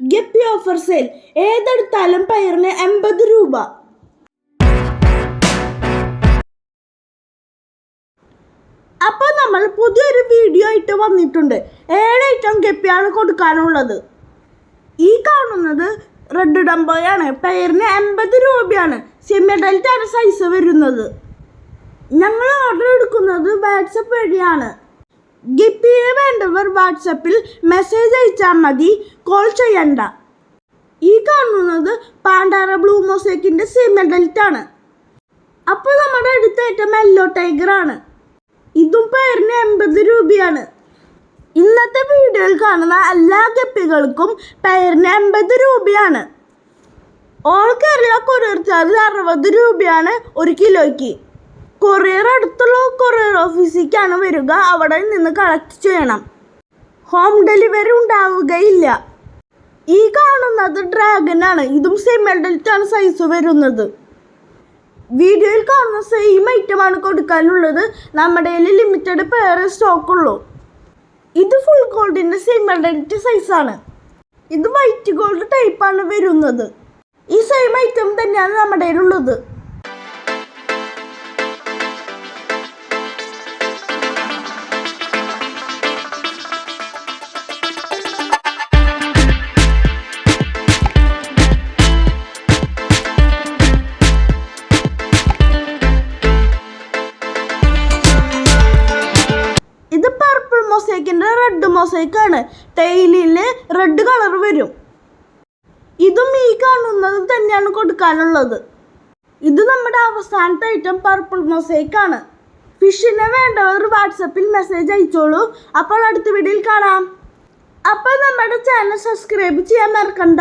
Guppy offer sale. ഏതെടുത്താലും പയറിന് എൺപത് രൂപ. അപ്പോൾ നമ്മൾ പുതിയൊരു വീഡിയോ ആയിട്ട് വന്നിട്ടുണ്ട്. ഏഴ് ഐറ്റം ഗപ്പിയാണ് കൊടുക്കാനുള്ളത്. ഈ കാണുന്നത് റെഡ് ഡംബോയാണ് പെയറിന് എൺപത് രൂപയാണ്. സെമി അഡൽറ്റാണ് സൈസ് വരുന്നത്. ഞങ്ങൾ ഓർഡർ എടുക്കുന്നത് വാട്സപ്പ് വഴിയാണ്. ഗപ്പിയെ വേണ്ടവർ വാട്സപ്പിൽ മെസ്സേജ് അയച്ചാൽ മതി. കോൾ ചെയ്യണ്ട. ഈ കാണുന്നത് പാണ്ടാറ ബ്ലൂ മൊസൈക്കിന്റെ സെമി അഡൽറ്റ് ആണ് അപ്പോൾ നമ്മുടെ അടുത്ത ഏറ്റവും മെല്ലോ ടൈഗർ ആണ്. ഇതും പേരിന് എൺപത് രൂപയാണ്. ഇന്നത്തെ വീഡിയോയിൽ കാണുന്ന എല്ലാ ഗപ്പികൾക്കും പേരിന് എൺപത് രൂപയാണ്. ഓൾ കേരള കൊറിയർ ചാർജ് അറുപത് രൂപയാണ് ഒരു കിലോയ്ക്ക്. കൊറിയർ അടുത്തുള്ള കൊറിയർ ഓഫീസിലേക്കാണ് വരിക. അവിടെ നിന്ന് കളക്ട് ചെയ്യണം. ഹോം ഡെലിവറി ഉണ്ടാവുകയില്ല. ഈ കാണുന്നത് ഡ്രാഗൺ ആണ്. ഇതും സെയിം സെമി സൈസ് വരുന്നത്. വീഡിയോയിൽ കാണുന്ന സെയിം ഐറ്റമാണ് കൊടുക്കാനുള്ളത്. നമ്മുടെ കയ്യിൽ ലിമിറ്റഡ് പേര് സ്റ്റോക്ക് ഉള്ളൂ. ഇത് ഫുൾ ഗോൾഡിന്റെ സെയിം അഡൽറ്റ് സൈസാണ് ഇത് വൈറ്റ് ഗോൾഡ് ടൈപ്പാണ് വരുന്നത്. ഈ സെയിം ഐറ്റം തന്നെയാണ് നമ്മുടെ കയ്യിലുള്ളത്. മൊസൈക്കിന്റെ റെഡ് മൊസൈക്കാണ് തേയിലയിൽ റെഡ് കളർ വരും. ഇതും ഈ കാണുന്നത് തന്നെയാണ് കൊടുക്കാനുള്ളത്. ഇത് നമ്മുടെ അവസാനത്തെ ഐറ്റം പർപ്പിൾ മൊസൈക്കാണ് ഫിഷിനെ വേണ്ടവർ വാട്സപ്പിൽ മെസ്സേജ് അയച്ചോളൂ. അപ്പോൾ അടുത്ത വീഡിയോയിൽ കാണാം. അപ്പോൾ നമ്മുടെ ചാനൽ സബ്സ്ക്രൈബ് ചെയ്യാൻ മറക്കണ്ട.